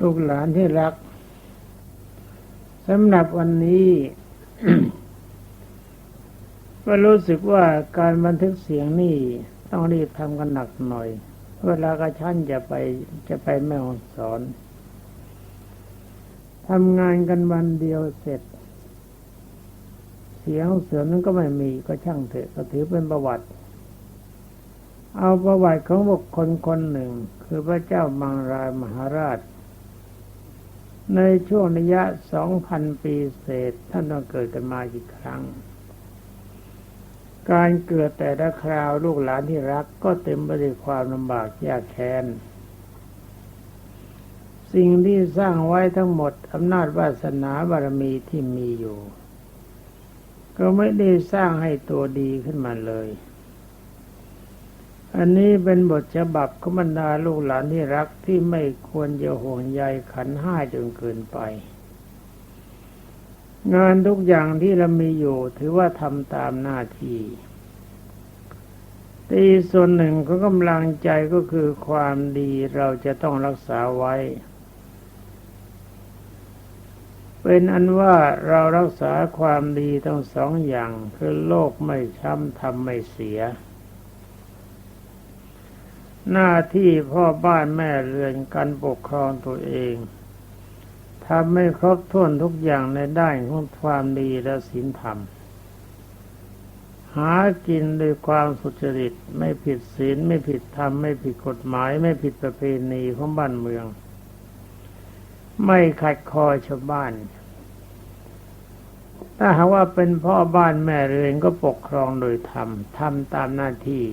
ลูกหลานที่รักสำหรับวันนี้ก็รู้สึกว่าการบันทึกเสียงนี่ต้องรีบทำกันหนักหน่อย เวลากระชั้นจะไปจะไปแม่องสอนทำงานกันวันเดียวเสร็จ เสียงเสือนั้นก็ไม่มีก็ช่างเถอะก็ถือเป็นประวัติ เอาประวัติของบุคคลคนหนึ่ง คือพระเจ้ามังรายมหาราช ในช่วงระยะสองพันปีเศษท่านต้องเกิดกันมาอีกครั้ง การเกิดแต่ละคราวลูกหลานที่รักก็เต็มไปด้วยความลำบากยากแค้น สิ่งที่สร้างไว้ทั้งหมดอำนาจวาสนาบารมีที่มีอยู่ ก็ไม่ได้สร้างให้ตัวดีขึ้นมาเลย อันนี้เป็นบทฉบับขบรรดาลูกหลานที่รักที่ไม่ควรจะห่วงใยขันห้าจนเกินไป งานทุกอย่างที่เรามีอยู่ถือว่าทำตามหน้าที่ตีส่วนหนึ่งของกำลังใจก็คือความดีเราจะต้องรักษาไว้ เป็นอันว่าเรารักษาความดีทั้งสองอย่างคือโลกไม่ช้ำทำไม่เสีย หน้าที่พ่อบ้านแม่เรือนการปกครองตัวเองทำไม่ครบถ้วนทุกอย่างในด้านของความดีและศีลธรรม หากินด้วยความสุจริตไม่ผิดศีลไม่ผิดธรรม ไม่ผิดกฎหมาย ไม่ผิดประเพณีของบ้านเมือง ไม่ขัดคอชาวบ้าน ถ้าหากว่าเป็นพ่อบ้านแม่เรือนก็ปกครองโดยธรรมทำตามหน้าที่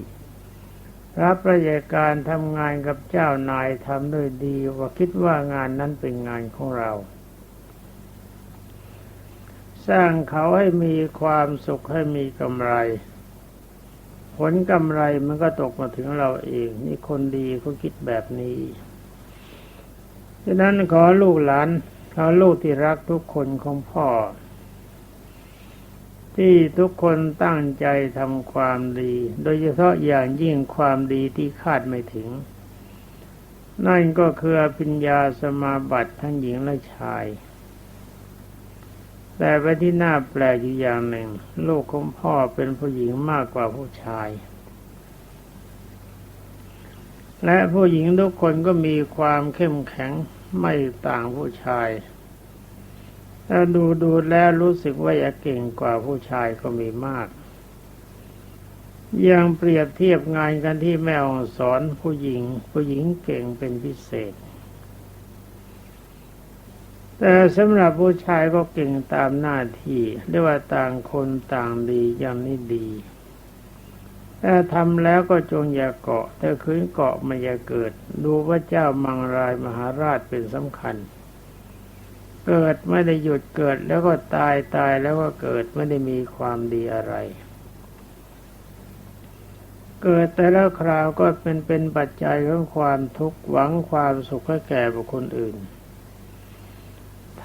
รับราชการทำงานกับเจ้านายทำด้วยดีว่าคิดว่างานนั้นเป็นงานของเรา สร้างเขาให้มีความสุขให้มีกำไร ผลกำไรมันก็ตกมาถึงเราเอง นี่คนดีเขาคิดแบบนี้ฉะนั้นขอลูกหลานขอลูกที่รักทุกคนของพ่อ ที่ทุกคนตั้งใจทำความดี โดยเฉพาะอย่างยิ่งความดีที่คาดไม่ถึง นั่นก็คือปัญญาสมาบัติทั้งหญิงและชาย แต่ไปที่น่าแปลกอยู่อย่างหนึ่ง ลูกของพ่อเป็นผู้หญิงมากกว่าผู้ชาย และผู้หญิงทุกคนก็มีความเข้มแข็งไม่ต่างผู้ชาย ถ้าดูดูแล้วรู้สึกว่าอยากเก่งกว่าผู้ชายก็มีมาก ยังเปรียบเทียบงานกันที่แม่องสอนผู้หญิง ผู้หญิงเก่งเป็นพิเศษ แต่สำหรับผู้ชายก็เก่งตามหน้าที่เรียกว่าต่างคนต่างดีอย่างนี้ดีถ้าทำแล้วก็จงอย่าเกาะถ้าคืนเกาะมันจะเกิด ดูว่าเจ้ามังรายมหาราชเป็นสำคัญ เกิดไม่ได้หยุดเกิดแล้วก็ตายตายแล้วก็เกิดไม่ได้มีความดีอะไร เกิดแต่ล้วคราวก็เป็นเป็นปัจจัยของความทุกข์หวังความสุขให้แก่บุคคลอื่น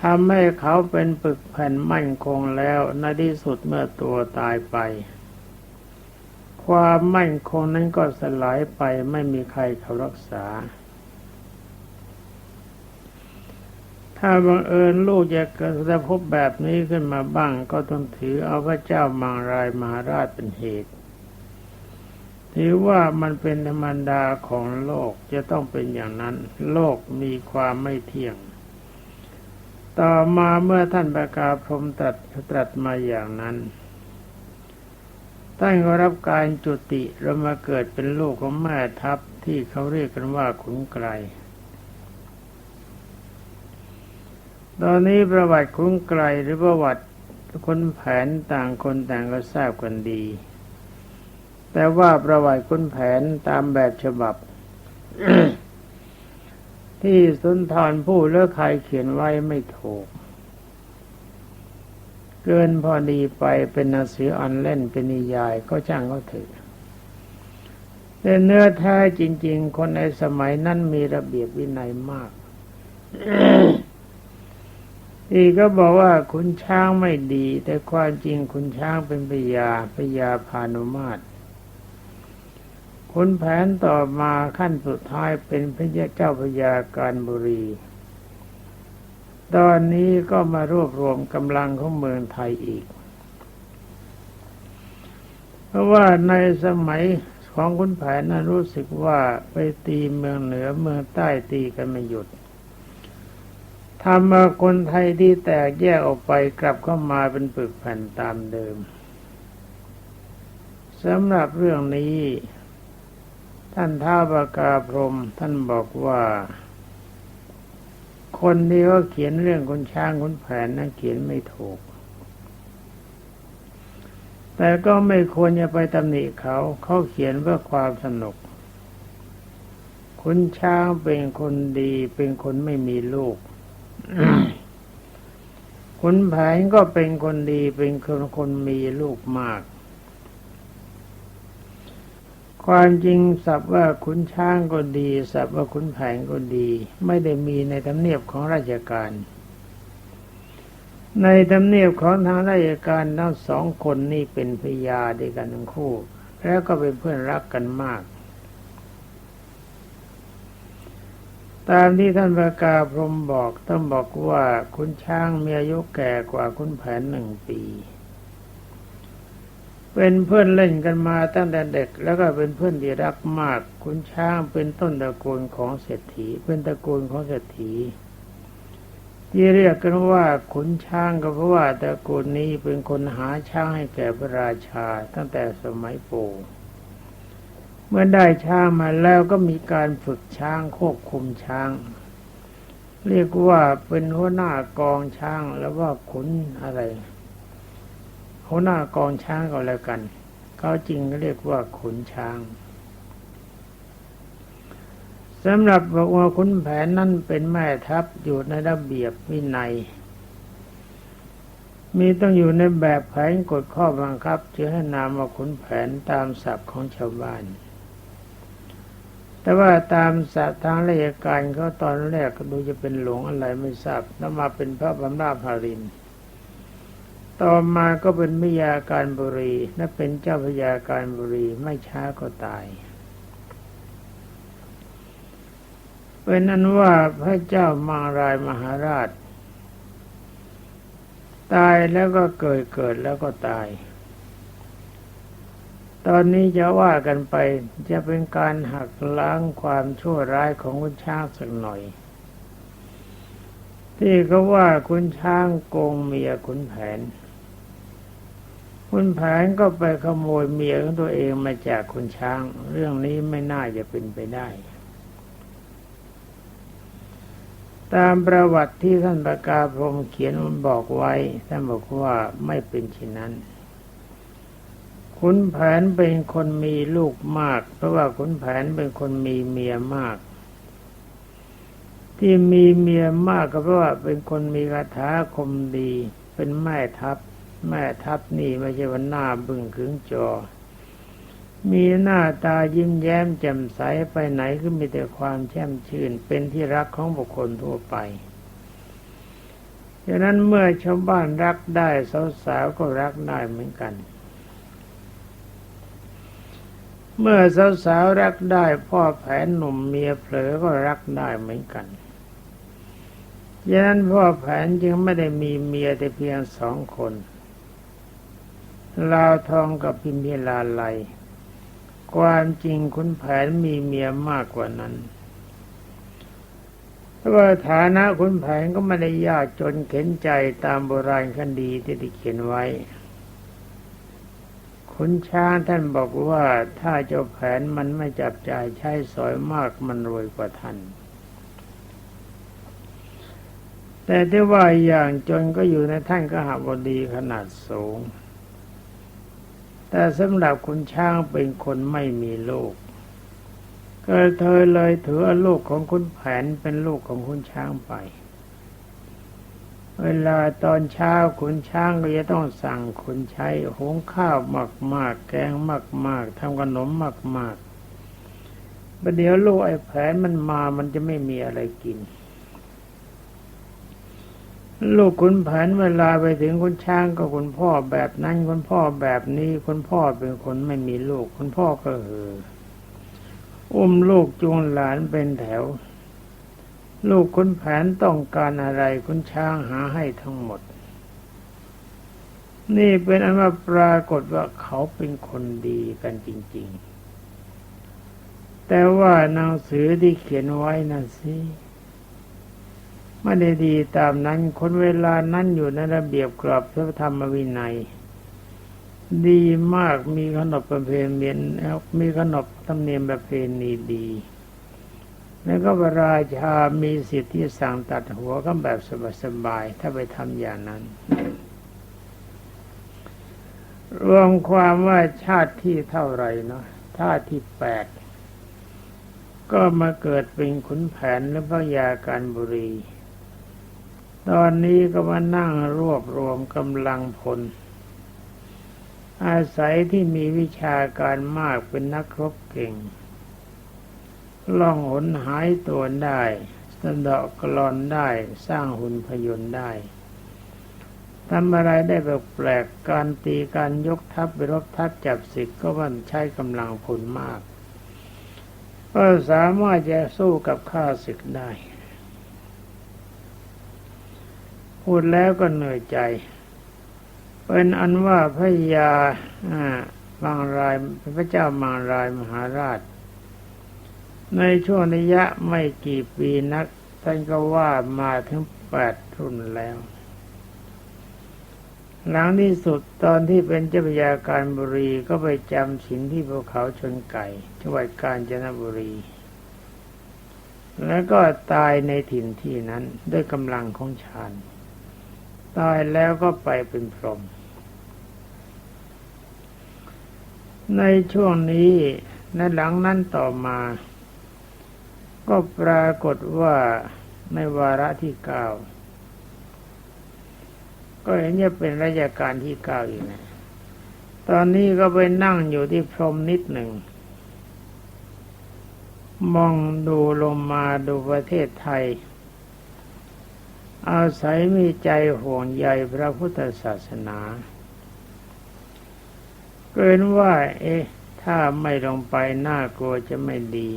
ทำให้เขาเป็นปึกแผ่นมั่นคงแล้วในที่สุดเมื่อตัวตายไป ความมั่นคงนั้นก็สลายไปไม่มีใครเขารักษา ถ้าบังเอิญลูกจะเกิดพบแบบนี้ขึ้นมาบ้าง ก็ต้องถือเอาพระเจ้ามังรายมหาราชเป็นเหตุ ถือว่ามันเป็นธรรมดาของโลกจะต้องเป็นอย่างนั้น โลกมีความไม่เที่ยง ต่อมาเมื่อท่านประกาศพรมตรัสตรัสมาอย่างนั้นท่านก็รับการจุติเรามาเกิดเป็นลูกของแม่ทัพที่เขาเรียกกันว่าขุนไกร ตอนนี้ประวัติคุ้งไกลหรือประวัติคนแผนต่างคนต่างก็ทราบกันดี แต่ว่าประวัติคนแผนตามแบบฉบับ ที่สุนทรผู้เลือกใครเขียนไว้ไม่ถูก เกินพอดีไปเป็นหนังสืออันเล่นเป็นนิยายก็ช่างก็ถือแต่เนื้อแท้จริง ๆ คนในสมัยนั้นมีระเบียบวินัยมาก อีกก็บอกว่าคุณช้างไม่ดี แต่ความจริงคุณช้างเป็นพยาพยาพานุมาตรคุณแผนต่อมาขั้นสุดท้ายเป็นพระเจ้าพยาการบุรี ตอนนี้ก็มารวบรวมกำลังของเมืองไทยอีก เพราะว่าในสมัยของคุณแผนนั้นรู้สึกว่าไปตีเมืองเหนือเมืองใต้ตีกันไม่หยุด ทำมาคนไทยที่แตกแยกออกไปกลับเข้ามาเป็นปึกแผ่นตามเดิมสำหรับเรื่องนี้ ท่านท้าวากาพรมท่านบอกว่า คนที่เขาเขียนเรื่องคนช้างคนแผนนั้นเขียนไม่ถูก แต่ก็ไม่ควรจะไปตำหนิเขาเขาเขียนเพื่อความสนุกคุณช้างเป็นคนดีเป็นคนไม่มีลูก คุณแผนก็เป็นคนดีเป็นคนคนมีลูกมาก ความจริงสับว่าขุนช้างก็ดี สับว่าขุนแผนก็ดี ไม่ได้มีในทำเนียบของราชการ ในทำเนียบของทางราชการทั้งสองคนนี่เป็นพยาด้วยกันทั้งคู่ แล้วก็เป็นเพื่อนรักกันมาก ตามที่ท่านประกาพรมบอกต้องบอกว่าคุณช้างมีอายุแก่กว่าคุณแผนหนึ่งปี เป็นเพื่อนเล่นกันมาตั้งแต่เด็ก แล้วก็เป็นเพื่อนที่รักมาก คุณช้างเป็นต้นตระกูลของเศรษฐี เป็นตระกูลของเศรษฐี ที่เรียกกันว่าขุนช้างก็เพราะว่าตระกูลนี้เป็นคนหาช้างให้แก่พระราชาตั้งแต่สมัยปู่ เมื่อได้ช้างมาแล้วก็มีการฝึกช้างควบคุมช้าง เรียกว่าเป็นหัวหน้ากองช้างแล้วว่าขุนอะไรหัวหน้ากองช้างก็แล้วกัน เขาจริงเรียกว่าขุนช้างสำหรับบอกว่าขุนแผนนั่นเป็นแม่ทัพอยู่ในระเบียบวินัย มีต้องอยู่ในแบบแผนกฎข้อบังคับ จะให้นามว่าขุนแผนตามศัพท์ของชาวบ้าน แต่ว่าตามสัตทางราชการเขาตอนแรกก็ดูจะเป็นหลวงอะไรไม่ทราบแล้วมาเป็นพระบรมราภาริน ต่อมาก็เป็นมิยาการบุรีและเป็นเจ้าพยาการบุรีไม่ช้าก็ตายเป็นนั้นว่าพระเจ้ามารายมหาราช ตายแล้วก็เกิดเกิดแล้วก็ตาย ตอนนี้จะว่ากันไปจะเป็นการหักล้างความชั่วร้ายของคุณช้างสักหน่อย ที่เขาว่าคุณช้างโกงเมียคุณแผน คุณแผนก็ไปขโมยเมียของตัวเองมาจากคุณช้าง เรื่องนี้ไม่น่าจะเป็นไปได้ ตามประวัติที่ท่านประกาศพรมเขียนมันบอกไว้ท่านบอกว่าไม่เป็นเช่นนั้น ขุนแผนเป็นคนมีลูกมาก เพราะว่าขุนแผนเป็นคนมีเมียมาก ที่มีเมียมากก็เพราะว่าเป็นคนมีคาถาคมดี เป็นแม่ทัพ แม่ทัพนี่ไม่ใช่ว่าหน้าบึ้งขึงจอ มีหน้าตายิ้มแย้มแจ่มใสไปไหนก็มีแต่ความแช่มชื่น เป็นที่รักของบุคคลทั่วไปดังนั้นเมื่อชาวบ้านรักได้สาวๆก็รักได้เหมือนกัน เมื่อสาวๆรักได้ พ่อแผนหนุ่มเมียเผลอก็รักได้เหมือนกันดังนั้นพ่อแผนจึงไม่ได้มีเมียแต่เพียงสองคนลาวทองกับพิมพิลาไลความจริงคุณแผนมีเมียมากกว่านั้นแต่ว่าฐานะคุณแผนก็ไม่ได้ยากจนเข็นใจตามโบราณคดีที่ได้เขียนไว้ ขุนช้างท่านบอกว่าถ้าเจ้าแผนมันไม่จับจ่ายใช้สอยมากมันรวยกว่าท่าน แต่ที่ว่าอย่างจนก็อยู่ในท่านก็หาบดีขนาดสูง แต่สำหรับคุณช้างเป็นคนไม่มีลูกก็เธอเลยถือลูกของคุณแผนเป็นลูกของคุณช้างไป เวลาตอนเช้าขุนช้างก็จะต้องสั่งขุนใช้หุงข้าวมากมากแกงมากมากทำขนมมากมากประเดี๋ยวลูกไอ้แผนมันมามันจะไม่มีอะไรกิน ลูกขุนแผนเวลาไปถึงคุณช้างก็คุณพ่อแบบนั้นคุณพ่อแบบนี้คุณพ่อเป็นคนไม่มีลูก คุณพ่อก็เห่ออุ้มลูกจูงหลานเป็นแถว ลูกคุณแผนต้องการอะไรคุณช้างหาให้ทั้งหมด นี่เป็นอันว่าปรากฏว่าเขาเป็นคนดีกันจริง ๆ แต่ว่าหนังสือที่เขียนไว้นั่นสิไม่ได้ดีตามนั้นคนเวลานั้นอยู่ในระเบียบกรอบพระธรรมวินัย ดีมากมีขนบประเพณีมีขนบธรรมเนียมประเพณีดี แล้วก็พระราชามีสิทธิ์ที่สั่งตัดหัวก็แบบสบายๆถ้าไปทำอย่างนั้น รวมความว่าชาติที่เท่าไรเนาะชาติที่แปดก็มาเกิดเป็นขุนแผนและพระยาการบุรี ตอนนี้ก็มานั่งรวบรวมกำลังพล อาศัยที่มีวิชาการมากเป็นนักรบเก่ง ล่องหนหายตัวได้สะเดาะกลอนได้สร้างหุ่นพยนต์ได้ทำอะไรได้แปลกๆการตีการยกทัพไปรบทัพจับศึกก็มันใช้กำลังพลมาก ก็สามารถจะสู้กับข้าศึกได้ พูดแล้วก็เหนื่อยใจ เป็นอันว่าพระยาบางรายพระเจ้าบางรายมหาราช ในช่วงระยะไม่กี่ปีนัก ท่านก็ว่ามาถึงแปดรุ่นแล้ว หลังที่สุดตอนที่เป็นเจ้าพยาการบุรีก็ไปจำศีลที่ภูเขาชนไก่จังหวัดกาญจนบุรี แล้วก็ตายในถิ่นที่นั้นด้วยกำลังของฌานตายแล้วก็ไปเป็นพรหมในช่วงนี้ในหลังนั้นต่อมา ก็ปรากฏว่าในวาระที่เก้าก็เห็นจะเป็นราชการที่เก้าอยู่นะ ตอนนี้ก็ไปนั่งอยู่ที่พรมนิดหนึ่ง มองดูลงมาดูประเทศไทย อาศัยมีใจห่วงใยพระพุทธศาสนา เกินว่า เอ๊ะ ถ้าไม่ลงไปน่ากลัวจะไม่ดี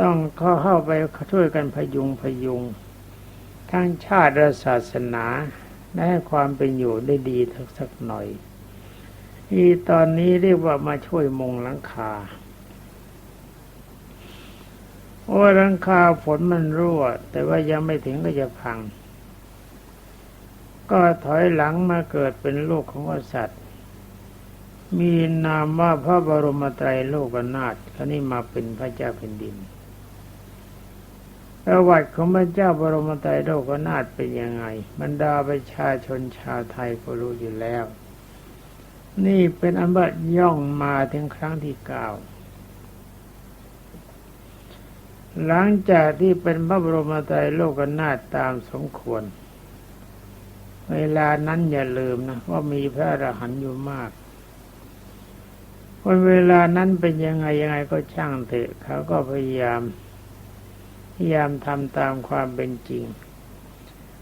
ต้องเข้าเข้าไปช่วยกันพยุงพยุง ทั้งชาติและศาสนาและให้ความเป็นอยู่ได้ดีทักสักหน่อยที่ตอนนี้เรียกว่ามาช่วยมุงหลังคาโอ้หลังคาฝนมันรั่ว แต่ว่ายังไม่ถึงก็จะพัง ก็ถอยหลังมาเกิดเป็นลูกของกษัตริย์ มีนามว่าพระบรมไตรโลกนาถครนี้มาเป็นพระเจ้าแผ่นดิน ประวัติของพระเจ้าบรมไตรโลกนาถเป็นยังไง บรรดาประชาชนชาวไทยก็รู้อยู่แล้ว นี่เป็นอันบัดย่องมาถึงครั้งที่เก้าหลังจากที่เป็นพระบรมไตรโลกนาถตามสมควร เวลานั้นอย่าลืมนะว่ามีพระอรหันต์อยู่มากวันเวลานั้นเป็นยังไงยังไงก็ช่างเถอะเขาก็พยายาม พยายามทำตามความเป็นจริง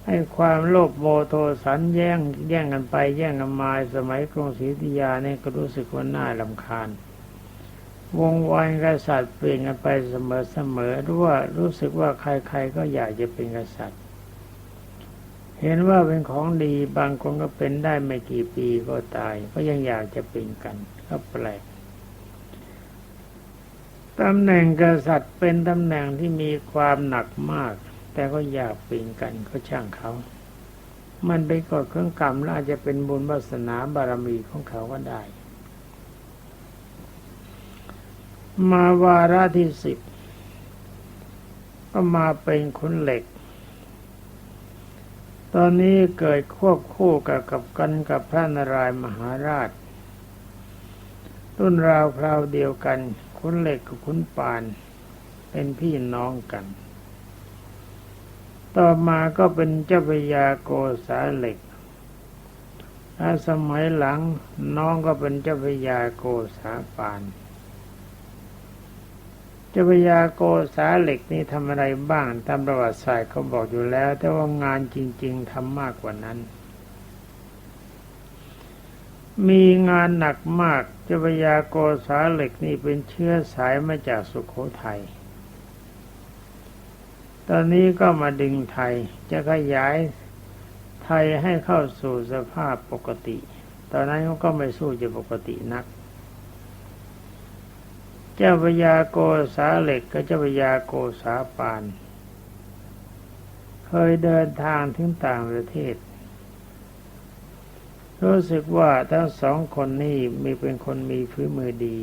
ให้ความโลภโมโทสันแย่งแย่งกันไปแย่งกันมาสมัยกรุงศรีอยุธยาเนี่ยก็รู้สึกว่าน่าลำคาญ วงวานกษัตริย์เปลี่ยนกันไปเสมอเสมอรู้ว่ารู้สึกว่าใครๆก็อยากจะเป็นกษัตริย์ เห็นว่าเป็นของดีบางคนก็เป็นได้ไม่กี่ปีก็ตาย ก็ยังอยากจะเป็นกันก็แปลก ตำแหน่งกษัตริย์เป็นตำแหน่งที่มีความหนักมาก แต่ก็อยากป็นกันก็ช่างเขา มันไปกฎเครื่องกรรมและอาจจะเป็นบุญวาสนาบารมีของเขาก็ได้ มาวาระที่สิบก็มาเป็นคนเหล็ก ตอนนี้เกิดควบคู่กับกับกันกับพระนารายมหาราช รุ่นราวคราวเดียวกัน ขุนเหล็กกับขุนปาน เป็นพี่น้องกัน ต่อมาก็เป็นเจ้าพยาโกษาเหล็กถ้าสมัยหลังน้องก็เป็นเจ้าพยาโกษาปาน เจ้าพยาโกษาเหล็กนี่ทำอะไรบ้างตามประวัติศาสตร์เขาบอกอยู่แล้ว แต่ว่างานจริง ๆทำมากกว่านั้น มีงานหนักมากเจ้าพยาโกษาเหล็กนี่เป็นเชื้อสายมาจากสุขโขทยัย ตอนนี้ก็มาดึงไทยจะขยายไทยให้เข้าสู่สภาพปกติ ตอนนั้นเขาก็ไม่สู้จะปกตินัก เจ้าพญาโกษาเหล็กกับเจ้าพญาโกษาปาน เคยเดินทางถึงต่างประเทศ รู้สึกว่าทั้งสองคนนี้มีเป็นคนมีฝีมือดี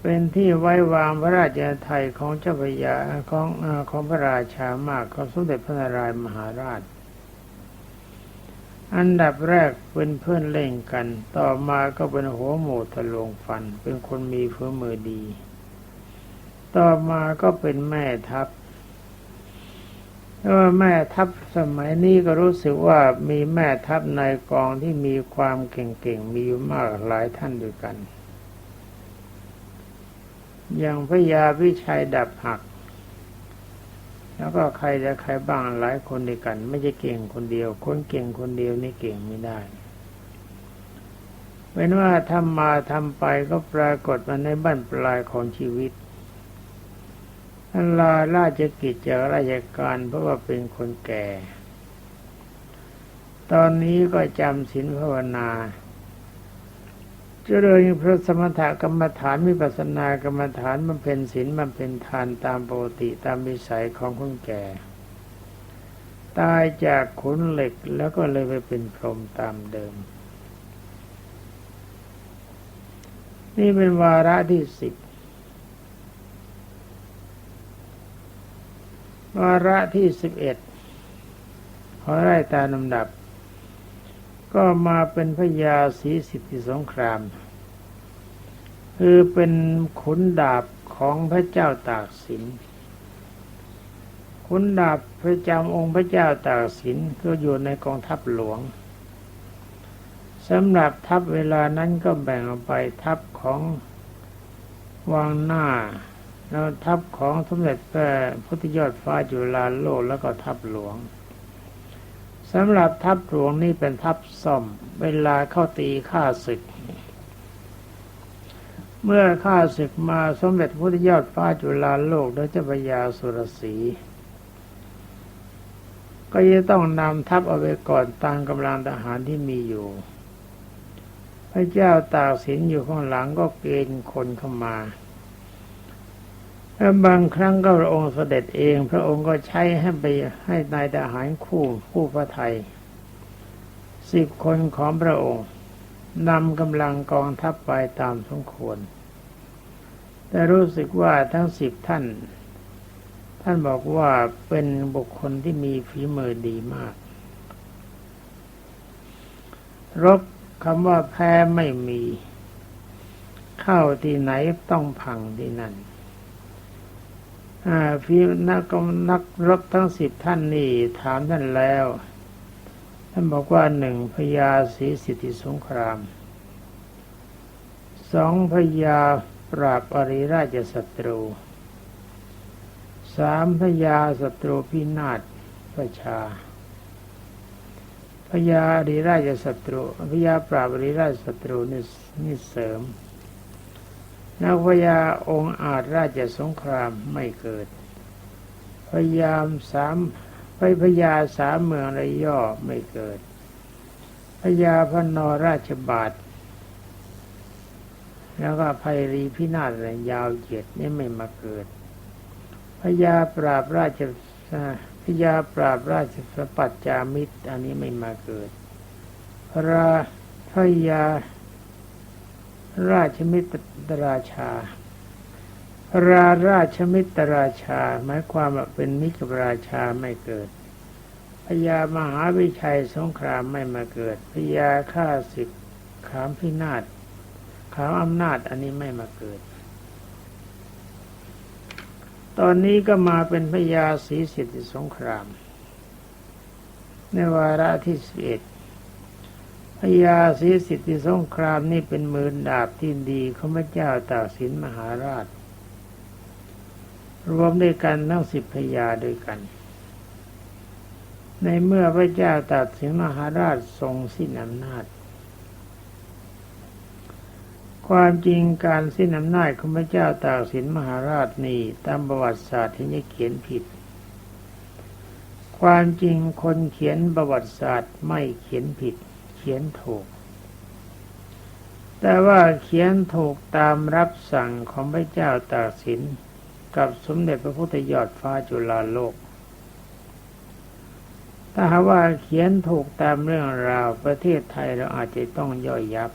เป็นที่ไว้วางพระราชาไทยของเจ้าพระยาของอของพระราชามากของสมเด็จพระนารายมหาราช อันดับแรกเป็นเพื่อนเล่นกัน ต่อมาก็เป็นหัวหมูทะลวงฟัน เป็นคนมีฝีมือดี ต่อมาก็เป็นแม่ทัพ ว่าแม่ทัพสมัยนี้ก็รู้สึกว่ามีแม่ทัพในกองที่มีความเก่งๆมีอยู่มากหลายท่านด้วยกัน อย่างพระยาวิชัยดับหัก แล้วก็ใครจะใครบ้างหลายคนด้วยกัน ไม่ใช่เก่งคนเดียว คนเก่งคนเดียวนี่เก่งไม่ได้เป็นว่าทำมาทำไปก็ปรากฏมาในบ้านปลายของชีวิต ลาราชกิจจากราชการเพราะว่าเป็นคนแก่ ตอนนี้ก็จำศีลภาวนาเจริญพระสมถกรรมฐานวิปัสสนากรรมฐานมันเป็นศีลมันเป็นทานตามปกติตามวิสัยของคนแก่ ตายจากขุนเหล็กแล้วก็เลยไปเป็นพรหมตามเดิม นี่เป็นวาระที่สิบ วาระที่สิบเอ็ดขอไล่ตามลำดับ ก็มาเป็นพระยาศรีสิทธิสงคราม คือเป็นขุนดาบของพระเจ้าตากสินขุนดาบพระจำองค์พระเจ้าตากสินก็อยู่ในกองทัพหลวงสำหรับทัพเวลานั้นก็แบ่งออกไปทัพของวังหน้า แล้วทัพของสมเด็จพระพุทธยอดฟ้าจุฬาโลกแล้วก็ทัพหลวงสำหรับทัพหลวงนี่เป็นทัพซ่อม เวลาเข้าตีข้าศึก เมื่อข้าศึกมาสมเด็จพระพุทธยอดฟ้าจุฬาโลกโดยเจ้าพยาสุรศีก็จะต้องนำทัพเอาไปก่อนตามกำลังทหารที่มีอยู่ พระเจ้าตากสินอยู่ข้างหลังก็เกณฑ์คนเข้ามา แล้วบางครั้งก็พระองค์เสด็จเอง พระองค์ก็ใช้ให้ไปให้นายทหารคู่คู่พระไทยสิบคนของพระองค์นำกำลังกองทัพไปตามสมควร แต่รู้สึกว่าทั้งสิบท่าน ท่านบอกว่าเป็นบุคคลที่มีฝีมือดีมาก รบคำว่าแพ้ไม่มี เข้าที่ไหนต้องพังที่นั่น พี่นักนักรบทั้งสิบท่านนี่ถามท่านแล้ว ท่านบอกว่าหนึ่งพญาศรีสิทธิสงครามสองพญาปราบอริราชศัตรูสามพญาศัตรูพินาศประชาพญาอริราชศัตรูพญาปราบอริราชศัตรูนี่นี่เสริม นักพยาองค์อาจราชสงครามไม่เกิด พยายามสามไปพยาสามเมืองระย่อไม่เกิด พยาพนอราชบาท แล้วก็ภัยรีพินาศอะยาวเหยียดนี่ไม่มาเกิด พยาปราบราชพยาปราบราชสปัจจามิตร อันนี้ไม่มาเกิด พระพยา ราชมิตรราชา ราราชมิตรราชา หมายความว่าเป็นมิตรราชาไม่เกิดพญามหาวิชัยสงครามไม่มาเกิดพญาข้าศึกขามพินาศขามอำนาจอันนี้ไม่มาเกิด ตอนนี้ก็มาเป็นพญาศรีสิทธิสงคราม ในวาระที่สิบเอ็ด พญาศรีสิทธิสงครามนี่เป็นมือดาบที่ดีของพระเจ้าตากสินมหาราช รวมด้วยกันทั้งสิบพญาด้วยกัน ในเมื่อพระเจ้าตากสินมหาราชทรงสิ้นอำนาจ ความจริงการสิ้นอำนาจของพระเจ้าตากสินมหาราชนี่ตามประวัติศาสตร์ที่จะเขียนผิดความจริงคนเขียนประวัติศาสตร์ไม่เขียนผิด ขียนถูก แต่ว่าเขียนถูกตามรับสั่งของพระเจ้าตากสินกับสมเด็จพระพุทธยอดฟ้าจุฬาโลก ถ้าหากว่าเขียนถูกตามเรื่องราวประเทศไทยเราอาจจะต้องย่อยยับ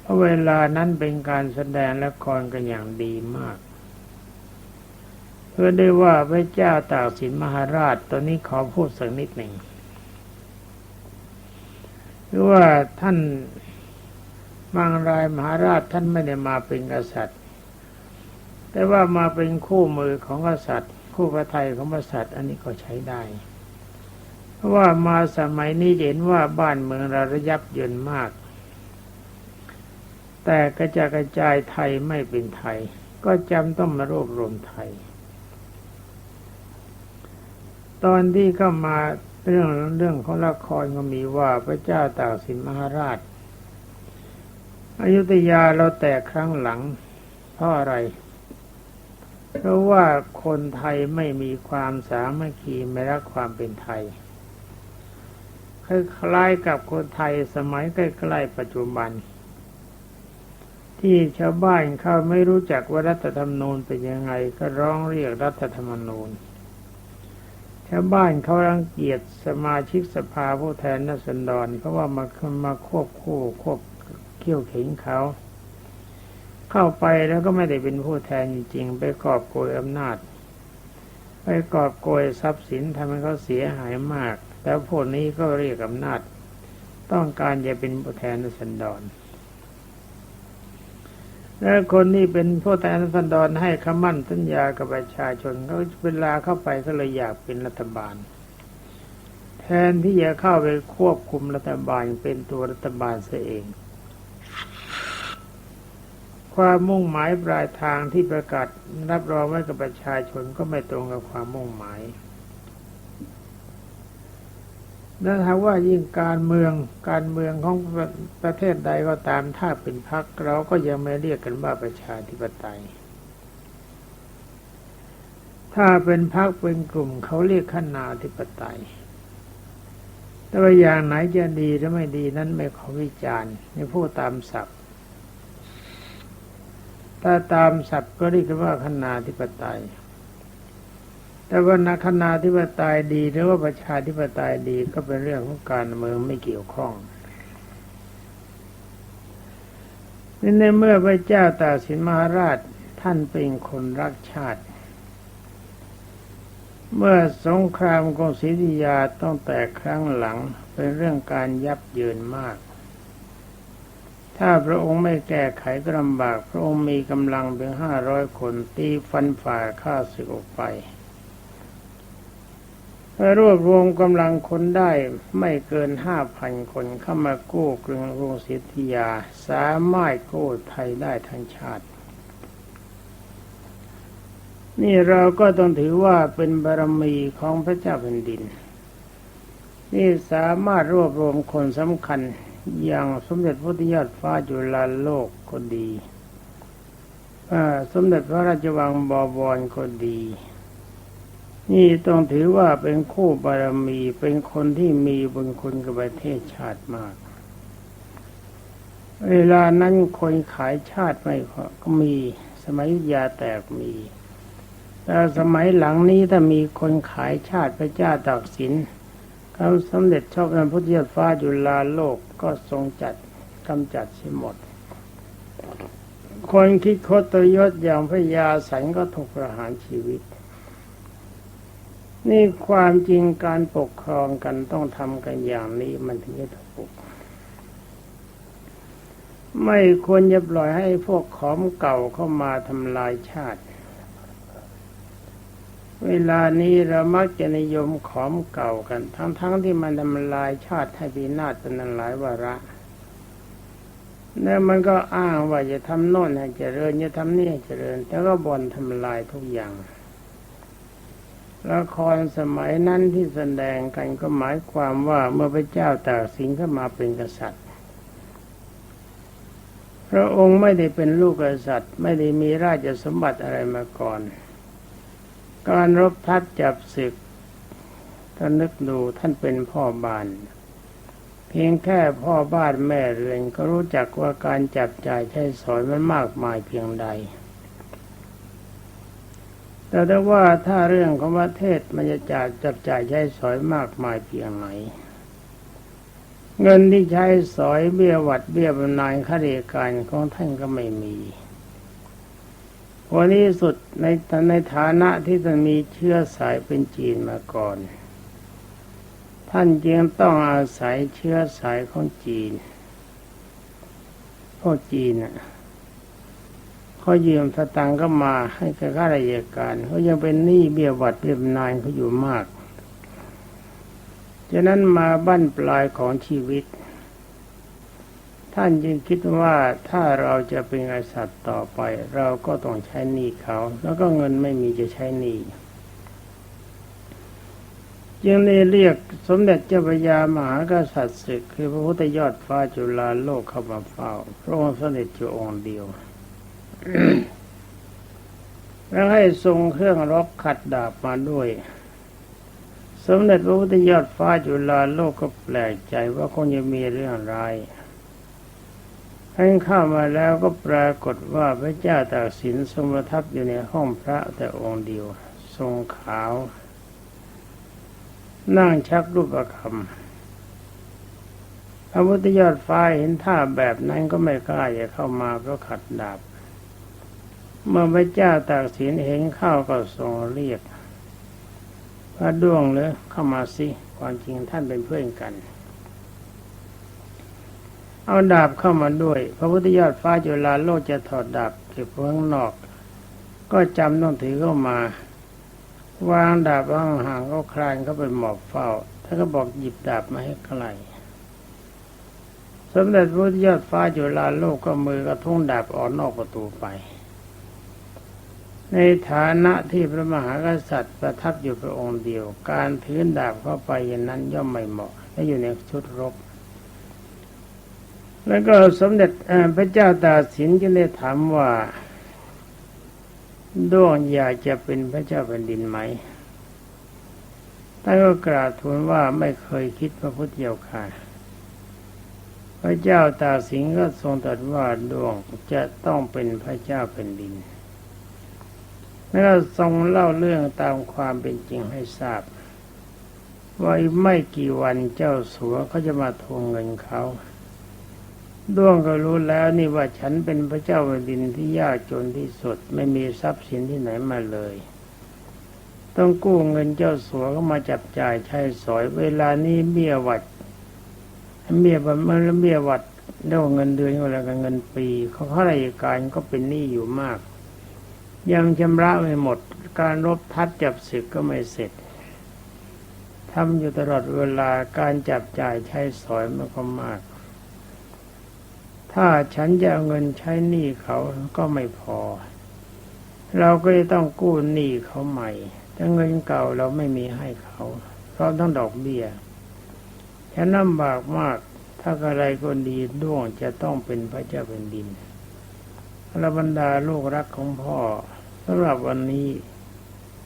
เพราะเวลานั้นเป็นการแสดงละครกันอย่างดีมาก เพื่อได้ว่าพระเจ้าตากสินมหาราชตอนนี้ขอพูดสักนิดหนึ่ง หรือว่าท่านบางรายมหาราชท่านไม่ได้มาเป็นกษัตริย์ แต่ว่ามาเป็นคู่มือของกษัตริย์ คู่พระไทยของกษัตริย์อันนี้ก็ใช้ได้ เพราะว่ามาสมัยนี้เห็นว่าบ้านเมืองเราระยับเยินมาก แต่กระจายกระจายไทยไม่เป็นไทย ก็จำต้องมารวบรวมไทย ตอนที่เข้ามา เรื่องเรื่องของละครก็มีว่าพระเจ้าตากสินมหาราชอายุธยาเราแตกครั้งหลังเพราะอะไร เพราะว่าคนไทยไม่มีความสามัคคีไม่รักความเป็นไทยคล้ายๆกับคนไทยสมัยใกล้ๆปัจจุบัน ที่ชาวบ้านเขาไม่รู้จักว่ารัฐธรรมนูญเป็นยังไงก็ร้องเรียกรัฐธรรมนูญ ชาวบ้านเขารังเกียจสมาชิกสภาผู้แทนนัสดรเพราะว่ามามาควบคู่ควบเขี่ยวเข็งเขาเข้าไปแล้วก็ไม่ได้เป็นผู้แทนจริงๆ ไปกอบโกยอำนาจ ไปกอบโกยทรัพย์สินทำให้เขาเสียหายมาก แล้วพวกนี้ก็เรียกอำนาจ ต้องการจะเป็นผู้แทนนสันดร และคนนี้เป็นผู้แทนสันดรให้คำมั่นสัญญากับประชาชนเขาเวลาเข้าไปก็เลยอยากเป็นรัฐบาล แทนที่จะเข้าไปควบคุมรัฐบาลเป็นตัวรัฐบาลเสียเอง ความมุ่งหมายปลายทางที่ประกาศรับรองไว้กับประชาชนก็ไม่ตรงกับความมุ่งหมาย และถ้าว่ายิ่งการเมืองการเมืองของประประเทศใดก็ตามถ้าเป็นพรรคเราก็ยังไม่เรียกกันว่าประชาธิปไตย ถ้าเป็นพรรคเป็นกลุ่มเขาเรียกขนาธิปไตย แต่ว่าอย่างไหนจะดีหรือไม่ดีนั้นไม่ขอวิจารณ์ในผู้ตามศัพท์ถ้าตามศัพท์ก็เรียกว่าขนาธิปไตย แต่ว่านักขณาธิปไตยดีหรือว่าประชาธิปไตยดีก็เป็นเรื่องของการเมืองไม่เกี่ยวข้องนี่ในเมื่อพระเจ้าตากสินมหาราชท่านเป็นคนรักชาติ เมื่อสงครามกรุงศรีอยุธยาต้องแตกครั้งหลังเป็นเรื่องการยับเยินมาก ถ้าพระองค์ไม่แก้ไขก็ลำบาก พระองค์มีกำลังเพียงห้าร้อยคนตีฟันฝ่าฆ่าศึกออกไป รวบรวมกำลังคนได้ไม่เกินห้าพันคนเข้ามากู้กรุงกรุงศรีอยุธยา สามารถกู้ไทยได้ทั้งชาติ นี่เราก็ต้องถือว่าเป็นบารมีของพระเจ้าแผ่นดิน นี่สามารถรวบรวมคนสำคัญอย่างสมเด็จพระพุทธยอดฟ้าจุฬาโลกก็ดีสมเด็จพระราชวังบวรก็ดี นี่ต้องถือว่าเป็นคู่บารมี เป็นคนที่มีบุญคุณกับประเทศชาติมาก เวลานั้นคนขายชาติไม่ก็มีสมัยยาแตกมี แต่สมัยหลังนี้ถ้ามีคนขายชาติพระเจ้าตากสินเขาสำเร็จชอบในพุทธยอดฟ้าจุฬาโลกก็ทรงจัดกำจัดเสียหมด คนคิดคดตยศอย่างพระยาสันก็ถูกประหารชีวิต นี่ความจริงการปกครองกันต้องทำกันอย่างนี้มันถึงจะถูก ไม่ควรจะปล่อยให้พวกขอมเก่าเข้ามาทำลายชาติ เวลานี้เรามักจะนิยมขอมเก่ากัน ทั้งๆทที่มันทำลายชาติให้พินาศเป็นนั้นหลายวาระแล้วมันก็อ้างว่าจะทำโน่นให้เจริญจะทำนี่ให้เจริญ แต่ก็บ่นทำลายทุกอย่าง ละครสมัยนั้นที่แสดงกันก็หมายความว่าเมื่อพระเจ้าตากสินเข้ามาเป็นกษัตริย์ พระองค์ไม่ได้เป็นลูกกษัตริย์ ไม่ได้มีราชสมบัติอะไรมาก่อน การรบทัพจับศึกท่านนึกดูท่านเป็นพ่อบ้าน เพียงแค่พ่อบ้านแม่เรือนก็รู้จักว่าการจับจ่ายใช้สอยมันมากมายเพียงใด แต่ถ้ว่าถ้าเรื่องของประเทศมันจะจับจับจ่ายใช้สอยมากมายเพียงไหน เงินที่ใช้สอยเบี้ยหวัดเบี้ยบำนาญข้าราชการของท่านก็ไม่มีวันนี้สุดในในฐานะที่ท่านมีเชื้อสายเป็นจีนมาก่อน ท่านจึงต้องอาศัยเชื้อสายของจีนพวกจีนน่ะ เขายืมสตังค์ก็มาให้กับข้าราชการเขายังเป็นหนี้เบี้ยหวัดเบี้ยนาญเขาอยู่มากฉะนั้นมาบั้นปลายของชีวิต ท่านจึงคิดว่าถ้าเราจะเป็นกษัตริย์ต่อไป เราก็ต้องใช้หนี้เขา แล้วก็เงินไม่มีจะใช้หนี้จึงได้เรียกสมเด็จเจ้าพระยามหากษัตริย์ศึกคือพระพุทธยอดฟ้าจุฬาโลกเข้ามาเฝ้าพระองค์เสด็จอยู่องค์เดียว แล้วให้ทรงเครื่องรบขัดดาบมาด้วย สมเด็จพระพุทธยอดฟ้าจุฬาโลกก็แปลกใจว่าคงจะมีเรื่องร้ายท่านเข้ามาแล้วก็ปรากฏว่าพระเจ้าตากสินทรงประทับอยู่ในห้องพระแต่องค์เดียว ทรงขาว นั่งชักรูปประคำพระพุทธยอดฟ้าเห็นท่าแบบนั้นก็ไม่กล้าจะเข้ามาเพราะขัดดาบ มื่อพระเจ้าตากสินเห็นข้าวก็ทรงเรียก พระด้วงเลยเข้ามาสิความจริงท่านเป็นเพื่อนกัน เอาดาบเข้ามาด้วย พระพุทธยอดฟ้าจุฬาโลกจะถอดดาบเก็บไว้ข้างนอก ก็จำต้องถือเข้ามา วางดาบว่างห่างก็คลานเข้าไปหมอบเฝ้าท่านก็บอกหยิบดาบมาให้ใกล้สมเด็จพระพุทธยอดฟ้าจุฬาโลกก็มือกระทุ่งดาบออกนอกประตูไป ในฐานะที่พระมหากษัตริย์ประทับอยู่พระองค์เดียว การถือดาบเข้าไปอย่างนั้นย่อมไม่เหมาะและอยู่ในชุดรบ แล้วก็สมเด็จพระเจ้าตาสินจึงได้ถามว่าดวงอยากจะเป็นพระเจ้าแผ่นดินไหมท่านก็กราบทูลว่าไม่เคยคิดพระพุทธเจ้าค่ะ พระเจ้าตาสินก็ทรงตรัสว่าดวงจะต้องเป็นพระเจ้าแผ่นดิน แล้วก็ทรงเล่าเรื่องตามความเป็นจริงให้ทราบว่าไม่กี่วันเจ้าสัวเขาจะมาทวงเงินเขาด้วงก็รู้แล้วนี่ว่าฉันเป็นพระเจ้าแผ่นดินที่ยากจนที่สุด ไม่มีทรัพย์สินที่ไหนมาเลย ต้องกู้เงินเจ้าสัวก็มาจับจ่ายใช้สอยเวลานี้เบี้ยวัดเบี้ยบัมันเบี้ยวัดเรียกว่าเงินเดือนอะไรกันเงินปี เขาข้าราชการก็เป็นหนี้อยู่มาก ยังชำระไม่หมด การรบทัดจับศึกก็ไม่เสร็จทำอยู่ตลอดเวลาการจับจ่ายใช้สอยมันก็มาก ถ้าฉันจะเอาเงินใช้หนี้เขาก็ไม่พอ เราก็จะต้องกู้หนี้เขาใหม่แต่เงินเก่าเราไม่มีให้เขา เพราะต้องดอกเบี้ยฉันลำบากมาก ถ้าอะไรคนดีด้วงจะต้องเป็นพระเจ้าเป็นดิน ระบรรดาลูกรักของพ่อสำหรับวันนี้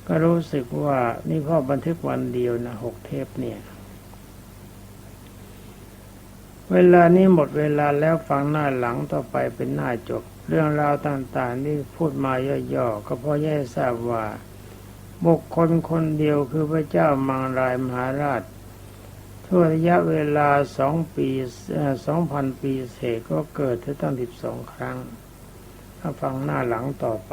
ก็รู้สึกว่านี่พ่อบันทึกวันเดียวนะหกเทปเนี่ย เวลานี้หมดเวลาแล้วฟังหน้าหลังต่อไปเป็นหน้าจบ เรื่องราวต่างๆที่พูดมาย่อๆ ก็พราะแย่ทราบว่า บุคคลคนเดียวคือพระเจ้ามังรายมหาราชทั่วระยะเวลาสองปีสองพันปีเศษก็เกิดถึงตั้งสิบสองครั้ง ฟังหน้าหลังต่อไป